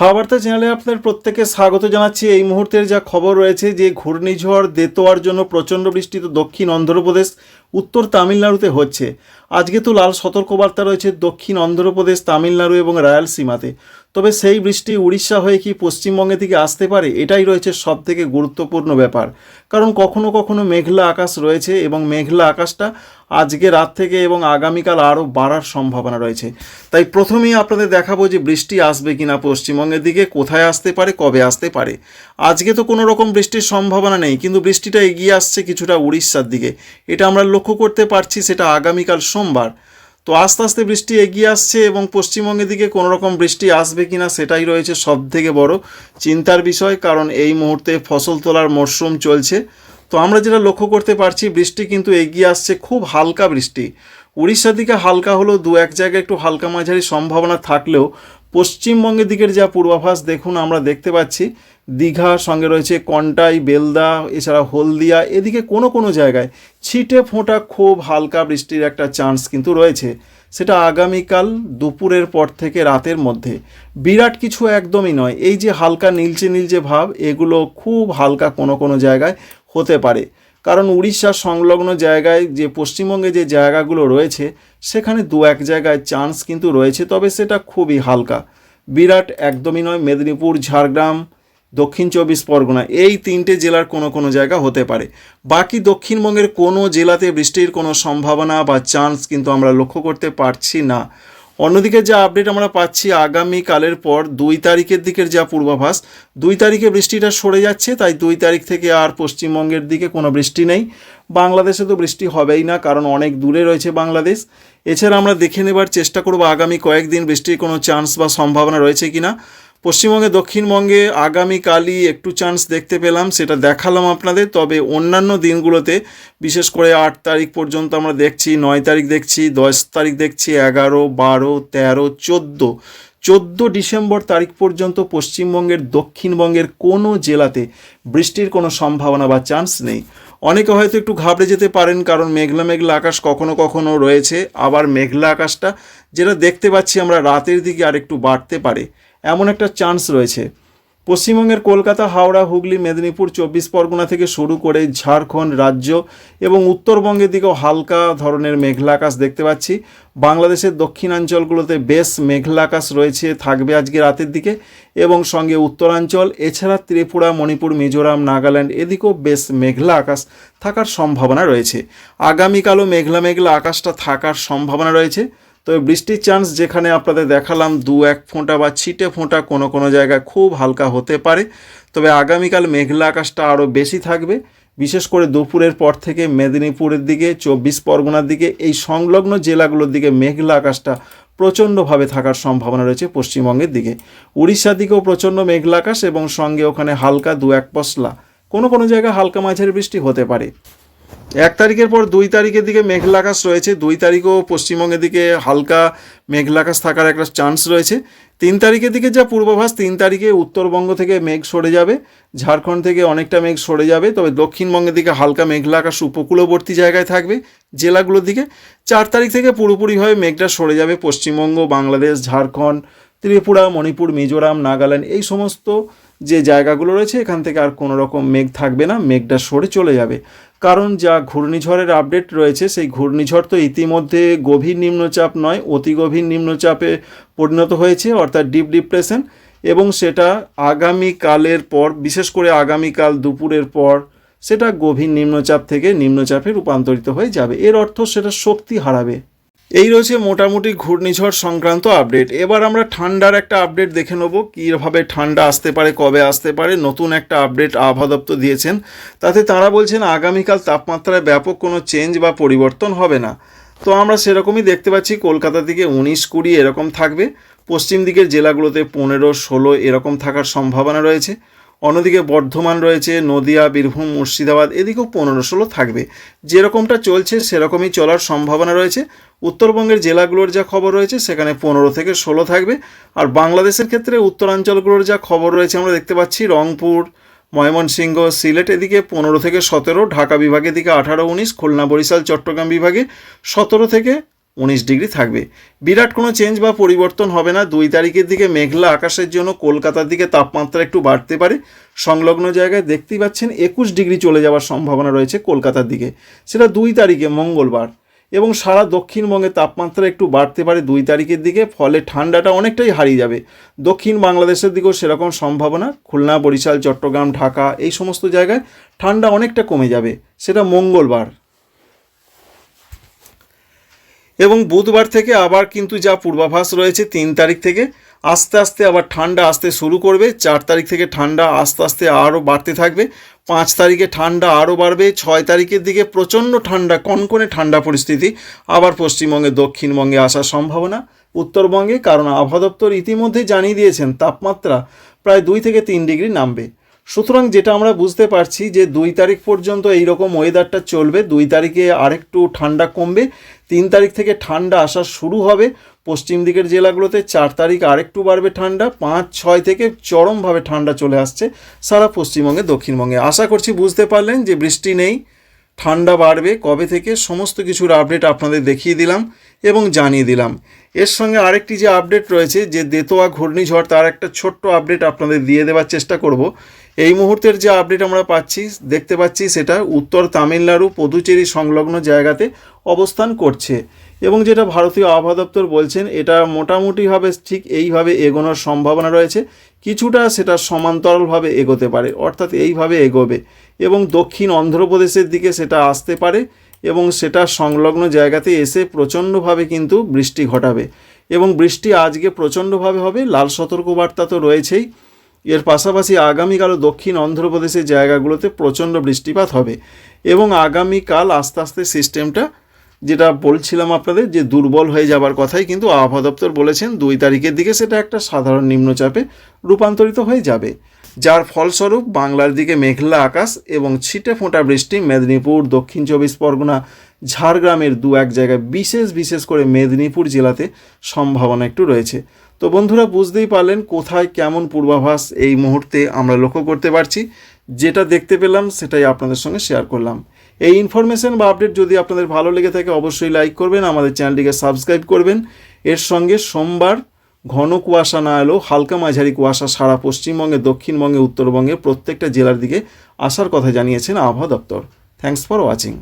হাওয়াবার্তা চ্যানেলে আপনার প্রত্যেকে স্বাগত জানাচ্ছি। এই মুহূর্তের যা খবর রয়েছে যে ঘূর্ণিঝড় দেতোয়ার জন্য প্রচণ্ড বৃষ্টি তো দক্ষিণ অন্ধ্রপ্রদেশ, উত্তর তামিলনাড়ুতে হচ্ছে। আজকে তো লাল সতর্কবার্তা রয়েছে দক্ষিণ অন্ধ্রপ্রদেশ, তামিলনাড়ু এবং রায়ালসীমাতে। তবে সেই বৃষ্টি উড়িষ্যা হয়ে কি পশ্চিমবঙ্গে থেকে আসতে পারে, এটাই রয়েছে সব থেকে গুরুত্বপূর্ণ ব্যাপার। কারণ কখনো কখনো মেঘলা আকাশ রয়েছে এবং মেঘলা আকাশটা আজকে রাত থেকে এবং আগামীকাল আরও বাড়ার সম্ভাবনা রয়েছে। তাই প্রথমেই আপনাদের দেখাবো যে বৃষ্টি আসবে কিনা পশ্চিমবঙ্গের দিকে, কোথায় আসতে পারে, কবে আসতে পারে। আজকে তো কোনো রকম বৃষ্টির সম্ভাবনা নেই, কিন্তু বৃষ্টিটা এগিয়ে আসছে কিছুটা উড়িষ্যার দিকে। এটা আমরা লক্ষ্য করতে পারছি সেটা আগামীকাল সোমবার। তো আস্তে আস্তে বৃষ্টি এগিয়ে আসছে এবং পশ্চিমবঙ্গের দিকে কোনো রকম বৃষ্টি আসবে কি না সেটাই রয়েছে সব থেকে বড় চিন্তার বিষয়, কারণ এই মুহূর্তে ফসল তোলার মরশুম চলছে। তো আমরা যেটা লক্ষ্য করতে পারছি, বৃষ্টি কিন্তু এগিয়ে আসছে, খুব হালকা বৃষ্টি। উড়িষ্যার দিকে হালকা হলেও দু এক জায়গায় একটু হালকা মাঝারি সম্ভাবনা থাকলেও পশ্চিমবঙ্গের দিকের যা পূর্বাভাস, দেখুন আমরা দেখতে পাচ্ছি দীঘা সঙ্গে রয়েছে কন্টাই, বেলদা, এছাড়া হলদিয়া, এদিকে কোনো কোনো জায়গায় ছিটে ফোঁটা খুব হালকা বৃষ্টির একটা চান্স কিন্তু রয়েছে। সেটা আগামীকাল দুপুরের পর থেকে রাতের মধ্যে। বিরাট কিছু একদমই নয়, এই যে হালকা নীলচে নীলচে ভাব, এগুলো খুব হালকা কোনো কোনো জায়গায় হতে পারে। কারণ উড়িষ্যার সংলগ্ন জায়গায় যে পশ্চিমবঙ্গে যে জায়গাগুলো রয়েছে, সেখানে দু এক জায়গায় চান্স কিন্তু রয়েছে, তবে সেটা খুবই হালকা। বিরাট একদমই নয়, মেদিনীপুর, ঝাড়গ্রাম, দক্ষিণ চব্বিশ পরগনা, এই তিনটে জেলার কোনো কোনো জায়গা হতে পারে। বাকি দক্ষিণবঙ্গের কোনো জেলাতে বৃষ্টির কোনো সম্ভাবনা বা চান্স কিন্তু আমরা লক্ষ্য করতে পারছি না। অন্যদিকে যা আপডেট আমরা পাচ্ছি আগামীকালের পর দুই তারিখের দিকের যা পূর্বাভাস, দুই তারিখে বৃষ্টিটা সরে যাচ্ছে, তাই দুই তারিখ থেকে আর পশ্চিমবঙ্গের দিকে কোনো বৃষ্টি নেই। বাংলাদেশে তো বৃষ্টি হবেই না, কারণ অনেক দূরে রয়েছে বাংলাদেশ। এছাড়া আমরা দেখে নেবার চেষ্টা করব আগামী কয়েকদিন বৃষ্টির কোনো চান্স বা সম্ভাবনা রয়েছে কিনা। পশ্চিমবঙ্গে, দক্ষিণবঙ্গে আগামীকালই একটু চান্স দেখতে পেলাম, সেটা দেখালাম আপনাদের। তবে অন্যান্য দিনগুলোতে, বিশেষ করে আট তারিখ পর্যন্ত আমরা দেখছি, নয় তারিখ দেখছি, দশ তারিখ দেখছি, এগারো, বারো, তেরো, চোদ্দ। চোদ্দ ডিসেম্বর তারিখ পর্যন্ত পশ্চিমবঙ্গের, দক্ষিণবঙ্গের কোনো জেলাতে বৃষ্টির কোনো সম্ভাবনা বা চান্স নেই। অনেকে হয়তো একটু ঘাবড়ে যেতে পারেন, কারণ মেঘলা মেঘলা আকাশ কখনো কখনো রয়েছে। আবার মেঘলা আকাশটা, যেটা দেখতে পাচ্ছি আমরা, রাতের দিকে আর একটু বাড়তে পারে। এমন একটা চান্স রয়েছে। পশ্চিমবঙ্গের কলকাতা, হাওড়া, হুগলি, মেদিনীপুর, চব্বিশ পরগনা থেকে শুরু করে ঝাড়খণ্ড রাজ্য এবং উত্তরবঙ্গের দিকেও হালকা ধরনের মেঘলা আকাশ দেখতে পাচ্ছি। বাংলাদেশের দক্ষিণাঞ্চলগুলোতে বেশ মেঘলা আকাশ রয়েছে, থাকবে আজকে রাতের দিকে এবং সঙ্গে উত্তরাঞ্চল, এছাড়া ত্রিপুরা, মণিপুর, মিজোরাম, নাগাল্যান্ড এদিকেও বেশ মেঘলা আকাশ থাকার সম্ভাবনা রয়েছে। আগামীকালও মেঘলা মেঘলা আকাশটা থাকার সম্ভাবনা রয়েছে। তবে বৃষ্টির চান্স যেখানে আপনাদের দেখালাম, দু এক ফোঁটা বা ছিটে ফোঁটা কোনো কোনো জায়গায় খুব হালকা হতে পারে। তবে আগামীকাল মেঘলা আকাশটা আরও বেশি থাকবে। বিশেষ করে দুপুরের পর থেকে মেদিনীপুরের দিকে, চব্বিশ পরগনার দিকে, এই সংলগ্ন জেলাগুলোর দিকে মেঘলা আকাশটা প্রচণ্ডভাবে থাকার সম্ভাবনা রয়েছে পশ্চিমবঙ্গের দিকে। উড়িষ্যার দিকেও প্রচণ্ড মেঘলা আকাশ এবং সঙ্গে ওখানে হালকা দু এক পশলা। কোনো কোনো জায়গায় হালকা মাঝের বৃষ্টি হতে পারে। এক তারিখের পর দুই তারিখের দিকে মেঘলাকাশ রয়েছে, দুই তারিখও পশ্চিমবঙ্গের দিকে হালকা মেঘলাকাশ থাকার একটা চান্স রয়েছে। তিন তারিখের দিকে যা পূর্বাভাস, তিন তারিখে উত্তরবঙ্গ থেকে মেঘ সরে যাবে, ঝাড়খণ্ড থেকে অনেকটা মেঘ সরে যাবে, তবে দক্ষিণবঙ্গের দিকে হালকা মেঘলাকাশ উপকূলবর্তী জায়গায় থাকবে জেলাগুলোর দিকে। চার তারিখ থেকে পুরোপুরিভাবে মেঘটা সরে যাবে পশ্চিমবঙ্গ, বাংলাদেশ, ঝাড়খণ্ড, ত্রিপুরা, মণিপুর, মিজোরাম, নাগাল্যান্ড, এই সমস্ত যে জায়গাগুলো রয়েছে, এখান থেকে আর কোনো রকম মেঘ থাকবে না, মেঘটা সরে চলে যাবে। কারণ যা ঘূর্ণিঝড়ের আপডেট রয়েছে, সেই ঘূর্ণিঝড় তো ইতিমধ্যে গভীর নিম্নচাপ নয়, অতি গভীর নিম্নচাপে পরিণত হয়েছে, অর্থাৎ ডিপ ডিপ্রেশন। এবং সেটা আগামীকালের পর, বিশেষ করে আগামীকাল দুপুরের পর, সেটা গভীর নিম্নচাপ থেকে নিম্নচাপে রূপান্তরিত হয়ে যাবে। এর অর্থ সেটা শক্তি হারাবে। এই রয়েছে মোটামুটি ঘূর্ণিঝড় সংক্রান্ত আপডেট এবার আমরা ঠান্ডার একটা আপডেট দেখে নেব, কীভাবে ঠান্ডা আসতে পারে, কবে আসতে পারে, নতুন একটা আপডেট আবহাওয়া দপ্তর দিয়েছেন। তাতে তারা বলছেন, আগামীকাল তাপমাত্রায় ব্যাপক কোনো চেঞ্জ বা পরিবর্তন হবে না। তো আমরা সেরকমই দেখতে পাচ্ছি, কলকাতা থেকে উনিশ কুড়ি এরকম থাকবে, পশ্চিম দিকের জেলাগুলোতে পনেরো, ষোলো এরকম থাকার সম্ভাবনা রয়েছে। অন্যদিকে বর্ধমান রয়েছে, নদিয়া, বীরভূম, মুর্শিদাবাদ, এদিকেও পনেরো ষোলো থাকবে। যেরকমটা চলছে, সেরকমই চলার সম্ভাবনা রয়েছে। উত্তরবঙ্গের জেলাগুলোর যা খবর রয়েছে, সেখানে পনেরো থেকে ষোলো থাকবে। আর বাংলাদেশের ক্ষেত্রে উত্তরাঞ্চলগুলোর যা খবর রয়েছে, আমরা দেখতে পাচ্ছি রংপুর, ময়মনসিংহ, সিলেট, এদিকে পনেরো থেকে সতেরো, ঢাকা বিভাগের দিকে আঠারো, উনিশ, খুলনা, বরিশাল, চট্টগ্রাম বিভাগে সতেরো থেকে উনিশ ডিগ্রি থাকবে। বিরাট কোনো চেঞ্জ বা পরিবর্তন হবে না। দুই তারিখের দিকে মেঘলা আকাশের জন্য কলকাতার দিকে তাপমাত্রা একটু বাড়তে পারে। সংলগ্ন জায়গায় দেখতেই পাচ্ছেন একুশ ডিগ্রি চলে যাওয়ার সম্ভাবনা রয়েছে কলকাতার দিকে। সেটা দুই তারিখে মঙ্গলবার। এবং সারা দক্ষিণবঙ্গে তাপমাত্রা একটু বাড়তে পারে দুই তারিখের দিকে, ফলে ঠান্ডাটা অনেকটাই হারিয়ে যাবে। দক্ষিণ বাংলাদেশের দিকেও সেরকম সম্ভাবনা। খুলনা, বরিশাল, চট্টগ্রাম, ঢাকা এই সমস্ত জায়গায় ঠান্ডা অনেকটা কমে যাবে। সেটা মঙ্গলবার। এবং বুধবার থেকে আবার কিন্তু যা পূর্বাভাস রয়েছে তিন তারিখ থেকে, আস্তে আস্তে আবার ঠান্ডা আসতে শুরু করবে। চার তারিখ থেকে ঠান্ডা আস্তে আস্তে আরও বাড়তে থাকবে। পাঁচ তারিখে ঠান্ডা আরও বাড়বে। ছয় তারিখের দিকে প্রচণ্ড ঠান্ডা, কনকনে ঠান্ডা পরিস্থিতি। আবার পশ্চিমবঙ্গে, দক্ষিণবঙ্গে আসার সম্ভাবনা। উত্তরবঙ্গে, কারণ আবহাওয়া দপ্তর ইতিমধ্যে জানিয়ে দিয়েছেন, তাপমাত্রা প্রায় দুই থেকে তিন ডিগ্রি নামবে। সুতরাং যেটা আমরা বুঝতে পারছি যে দুই তারিখ পর্যন্ত এই রকম ওয়েদারটা চলবে, দুই তারিখে আরেকটু ঠান্ডা কমবে, তিন তারিখ থেকে ঠান্ডা আসা শুরু হবে, পশ্চিম দিকের জেলাগুলোতে চার তারিখ আরেকটু বাড়বে ঠান্ডা, পাঁচ, ছয় থেকে চরমভাবে ঠান্ডা চলে আসছে সারা পশ্চিমবঙ্গে, দক্ষিণবঙ্গে। আশা করছি বুঝতে পারলেন যে বৃষ্টি নেই, ঠান্ডা বাড়বে কবে থেকে, সমস্ত কিছুর আপডেট আপনাদের দেখিয়ে দিলাম এবং জানিয়ে দিলাম। এর সঙ্গে আরেকটি যে আপডেট রয়েছে, যে দেতোয়া ঘূর্ণিঝড়, তার একটা ছোট্ট আপডেট আপনাদের দিয়ে দেওয়ার চেষ্টা করব। এই মুহূর্তের যে আপডেট আমরা পাচ্ছি, দেখতে পাচ্ছি সেটা উত্তর তামিলনাড়ু পদুচেরি সংলগ্ন জায়গাতে অবস্থান করছে। এবং যেটা ভারতীয় আবহাওয়া দপ্তর বলছেন, এটা মোটামুটিভাবে ঠিক এইভাবে এগোনোর সম্ভাবনা রয়েছে। কিছুটা সেটা সমান্তরালভাবে এগোতে পারে, অর্থাৎ এইভাবে এগোবে। এবং দক্ষিণ অন্ধ্রপ্রদেশের দিকে সেটা আসতে পারে এবং সেটা সংলগ্ন জায়গাতে এসে প্রচণ্ডভাবে কিন্তু বৃষ্টি ঘটাবে। এবং বৃষ্টি আজকে প্রচণ্ডভাবে হবে, লাল সতর্কবার্তা তো রয়েছেই। এর পাশাপাশি আগামীকালও দক্ষিণ অন্ধ্রপ্রদেশের জায়গাগুলোতে প্রচণ্ড বৃষ্টিপাত হবে এবং আগামীকাল আস্তে আস্তে সিস্টেমটা যেটা বলছিলাম আপনাদের যে দুর্বল হয়ে যাবার কথাই কিন্তু আবহাওয়া দপ্তর বলেছেন, দুই তারিখের দিকে সেটা একটা সাধারণ নিম্নচাপে রূপান্তরিত হয়ে যাবে। যার ফলস্বরূপ বাংলার দিকে মেঘলা আকাশ এবং ছিটে ফোঁটা বৃষ্টি মেদিনীপুর, দক্ষিণ চব্বিশ পরগনা ঝাড়গ্রামের দু এক জায়গায় বিশেষ বিশেষ করে মেদিনীপুর জেলাতে সম্ভাবনা একটু রয়েছে। তো বন্ধুরা বুঝতেই পারলেন কোথায় কেমন পূর্বাভাস এই মুহূর্তে আমরা লক্ষ্য করতে পারছি। যেটা দেখতে পেলাম সেটাই আপনাদের সঙ্গে শেয়ার করলাম। এই ইনফরমেশন বা আপডেট যদি আপনাদের ভালো লেগে থাকে অবশ্যই লাইক করবেন, আমাদের চ্যানেলটিকে সাবস্ক্রাইব করবেন। এর সঙ্গে সোমবার ঘন কুয়াশা না এলেও হালকা মাঝারি কুয়াশা সারা পশ্চিমবঙ্গে, দক্ষিণবঙ্গে উত্তরবঙ্গে প্রত্যেকটা জেলার দিকে আসার কথা জানিয়েছেন আবহাওয়া দপ্তর। Thanks for watching